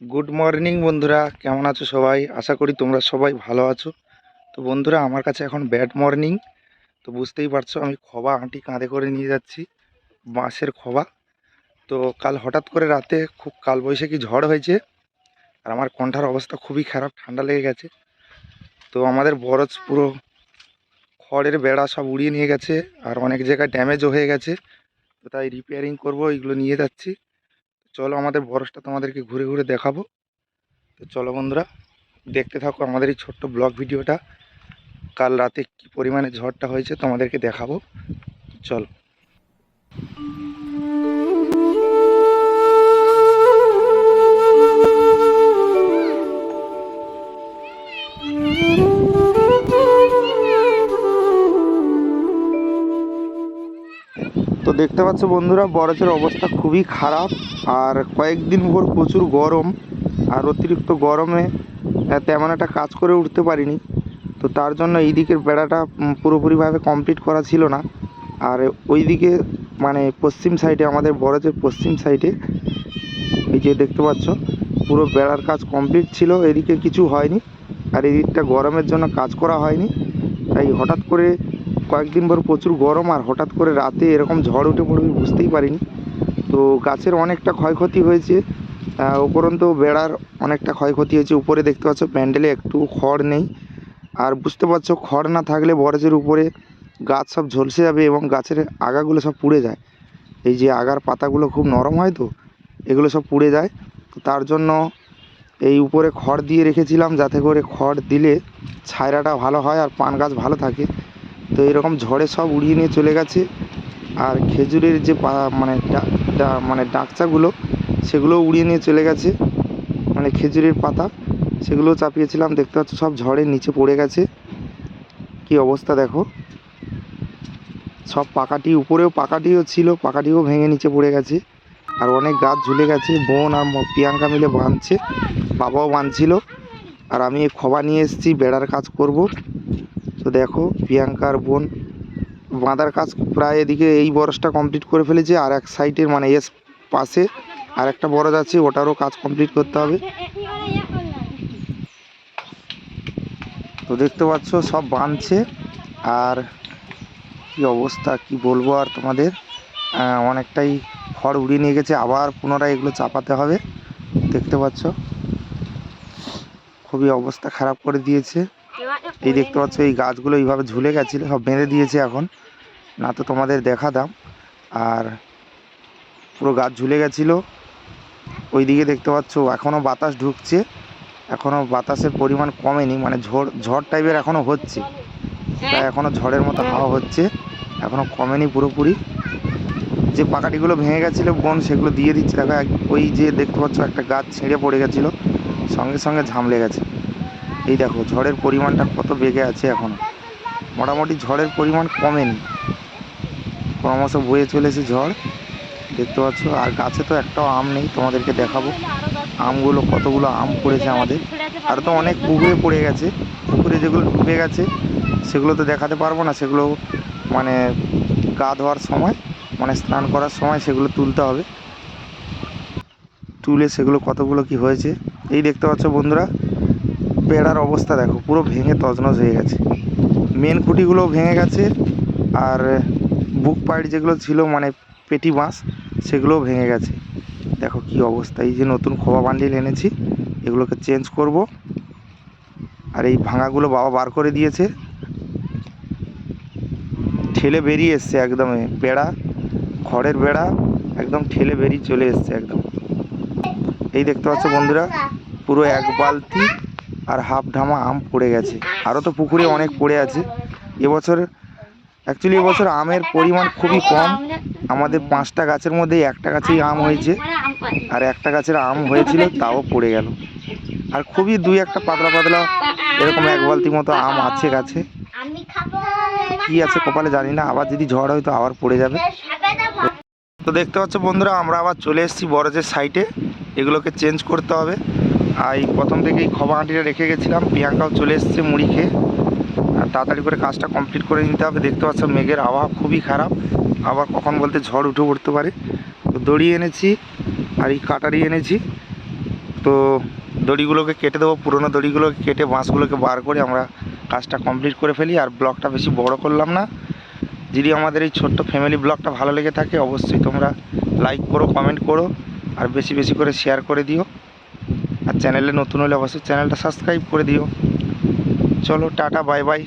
Good morning বন্ধুরা। কেমন আছো সবাই? আশা করি তোমরা সবাই ভালো আছো। তো বন্ধুরা, আমার কাছে এখন ব্যাড মর্নিং তো বুঝতেই পারছ, আমি খবা আঁটি কাঁধে করে নিয়ে যাচ্ছি, বাঁশের খবা। তো কাল হঠাৎ করে রাতে খুব কালবৈশাখী ঝড় হয়েছে, আর আমার কণ্ঠার অবস্থা খুবই খারাপ, ঠান্ডা লেগে গেছে। তো আমাদের বরজ পুরো খড়ের বেড়া সব উড়িয়ে নিয়ে গেছে, আর অনেক জায়গায় ড্যামেজও হয়ে গেছে। তো তাই রিপেয়ারিং করব এইগুলো নিয়ে যাচ্ছি। চলো আমাদের বরফটা তোমাদেরকে ঘুরে ঘুরে দেখাবো। তো চলো বন্ধুরা, দেখতে থাকো আমাদের এই ছোট্ট ব্লগ ভিডিওটা। কাল রাতে কি পরিমাণে ঝড়টা হয়েছে তোমাদেরকে দেখাবো। চলো। দেখতে পাচ্ছ বন্ধুরা বরফের অবস্থা খুবই খারাপ। আর কয়েকদিন ভোর প্রচুর গরম, আর অতিরিক্ত গরমে তেমন একটা কাজ করে উঠতে পারিনি। তো তার জন্য এই দিকের বেড়াটা পুরোপুরিভাবে কমপ্লিট করা ছিল না। আর ওই দিকে মানে পশ্চিম সাইডে আমাদের বরফের পশ্চিম সাইডে এই যে দেখতে পাচ্ছ, পুরো বেড়ার কাজ কমপ্লিট ছিল, এদিকে কিছু হয়নি। আর এদিকটা গরমের জন্য কাজ করা হয়নি। তাই হঠাৎ করে কয়েকদিন পর প্রচুর গরম আর হঠাৎ করে রাতে এরকম ঝড় উঠে পড়বে বুঝতেই পারিনি। তো গাছের অনেকটা ক্ষয়ক্ষতি হয়েছে। উপরন্তু বেড়ার অনেকটা ক্ষয়ক্ষতি হয়েছে। উপরে দেখতে পাচ্ছ প্যান্ডেলে একটু খড় নেই। আর বুঝতে পারছ, খড় না থাকলে বরজের উপরে গাছ সব ঝলসে যাবে এবং গাছের আগাগুলো সব পুড়ে যায়। এই যে আগার পাতাগুলো খুব নরম হয় তো, এগুলো সব পুড়ে যায়। তো তার জন্য এই উপরে খড় দিয়ে রেখেছিলাম যাতে করে খড় দিলে ছায়রাটা ভালো হয় আর পান গাছ ভালো থাকে। তো এরকম ঝড়ে সব উড়িয়ে নিয়ে চলে গেছে। আর খেজুরের যে পা- মানে মানে ডাকচাগুলো, সেগুলো উড়িয়ে নিয়ে চলে গেছে। মানে খেজুরের পাতা, সেগুলো চাপিয়েছিলাম, দেখতে পাচ্ছ সব ঝড়ের নিচে পড়ে গেছে। কি অবস্থা দেখো। সব পাকাটি, উপরেও পাকাটিও ছিল, পাকাটিও ভেঙে নিচে পড়ে গেছে। আর অনেক গাছ ঝুলে গেছে, বোন আর প্রিয়াঙ্কা মিলে বাঁধছে, বাবাও বাঁধছিল। আর আমি খবা নিয়ে এসেছি, বেড়ার কাজ করব। তো দেখো, প্রিয়াঙ্কার বোন, বাঁধার কাজ প্রায় এদিকে এই বরসটা কমপ্লিট করে ফেলেছে, আর এক সাইডের মানে এস পাশে আর একটা বরজ আছে, ওটারও কাজ কমপ্লিট করতে হবে। তো দেখতে পাচ্ছ, সব বাঁধছে, আর কি অবস্থা, কি বলব আর তোমাদের? অনেকটাই খড় উড়িয়ে নিয়ে গেছে, আবার পুনরায় এগুলো চাপাতে হবে। দেখতে পাচ্ছ, খুবই অবস্থা খারাপ করে দিয়েছে। এই দেখতে পাচ্ছ, এই গাছগুলো এইভাবে ঝুলে গেছিল, সব বেঁধে দিয়েছে এখন। না তো তোমাদের দেখাতাম। আর পুরো গাছ ঝুলে গেছিল। ওইদিকে দেখতে পাচ্ছ এখনও বাতাস ঢুকছে। এখনও বাতাসের পরিমাণ কমেনি মানে ঝড় ঝড় টাইপের এখনও হচ্ছে। প্রায় এখনও ঝড়ের মতো হাওয়া হচ্ছে। এখনও কমেনি পুরোপুরি। যে পাকাটিগুলো ভেঙে গেছিল বোন, সেগুলো দিয়ে দিচ্ছে। দেখো ওই যে দেখতে পাচ্ছ, একটা গাছ ছিঁড়ে পড়ে গেছিল। সঙ্গে সঙ্গে ঝামলে গেছে। এই দেখো, ঝড়ের পরিমাণটা কত বেগে আছে এখনও মোটামুটি ঝড়ের পরিমাণ কমেনি। ক্রমশ বয়ে চলেছে ঝড়। দেখতে পাচ্ছ, আর গাছে তো একটাও আম নেই, তোমাদেরকে দেখাবো। আমগুলো, কতগুলো আম পড়েছে আমাদের। আর তো অনেক পুকুরে পড়ে গেছে। পুকুরে যেগুলো ডুবে গেছে, সেগুলো তো দেখাতে পারব না। সেগুলো মানে গা ধোয়ার সময় মানে স্নান করার সময় সেগুলো তুলতে হবে। তুলে সেগুলো কতগুলো কি হয়েছে? এই দেখতে পাচ্ছ বন্ধুরা বেড়ার অবস্থা দেখো, পুরো ভেঙে তজনজ হয়ে গেছে। মেন খুঁটিগুলো ভেঙে গেছে, আর বুক পাইট যেগুলো ছিল মানে পেটি বাঁশ সেগুলোও ভেঙে গেছে। দেখো কি অবস্থা, এই যে নতুন খোয়া বান্ডিল এনেছি, এগুলোকে চেঞ্জ করব। আর এই ভাঙাগুলো বাবা বার করে দিয়েছে। ঠেলে বেরিয়ে এসছে একদম বেড়া, খড়ের বেড়া, একদম ঠেলে বেরিয়ে চলে এসছে একদম। এই দেখতে পাচ্ছ বন্ধুরা, পুরো এক বালতি আর হাফ ঢামা আম পড়ে গেছে। আরও তো পুকুরে অনেক পড়ে আছে। এবছর অ্যাকচুয়ালি এবছর আমের পরিমাণ খুবই কম। আমাদের পাঁচটা গাছের মধ্যে একটা গাছেই আম হয়েছে। আর একটা গাছের আম হয়েছিল, তাও পড়ে গেল। আর খুবই দুই একটা পাতলা পাতলা, এরকম এক বালতি মতো আম আছে গাছে। কি আছে কপালে জানি না, আবার যদি ঝড় হয় তো আবার পড়ে যাবে। তো দেখতে পাচ্ছ বন্ধুরা, আমরা আবার চলে এসেছি বরজের সাইটে এগুলোকে চেঞ্জ করতে হবে। আর এই প্রথম থেকেই খবা আঁটিটা রেখে গেছিলাম। প্রিয়াঙ্কাও চলে এসছে মুড়ি খেয়ে। আর তাড়াতাড়ি করে কাজটা কমপ্লিট করে নিতে হবে। দেখতে পাচ্ছ মেঘের আবহাওয়া খুবই খারাপ। আবার কখন বলতে ঝড় উঠে পড়তে পারে। তো দড়ি এনেছি আর এই কাটারি এনেছি। তো দড়িগুলোকে কেটে দেবো। পুরোনো দড়িগুলোকে কেটে বাঁশগুলোকে বার করে আমরা কাজটা কমপ্লিট করে ফেলি। আর ব্লগটা বেশি বড় করলাম না। যদি আমাদের এই ছোট্ট ফ্যামিলি ব্লগটা ভালো লেগে থাকে, অবশ্যই তোমরা লাইক করো, কমেন্ট করো। আর বেশি বেশি করে শেয়ার করে দিও। আর চ্যানেলে নতুন হলে অবশ্যই চ্যানেলটা সাবস্ক্রাইব করে দিও। চলো টাটা বাই বাই।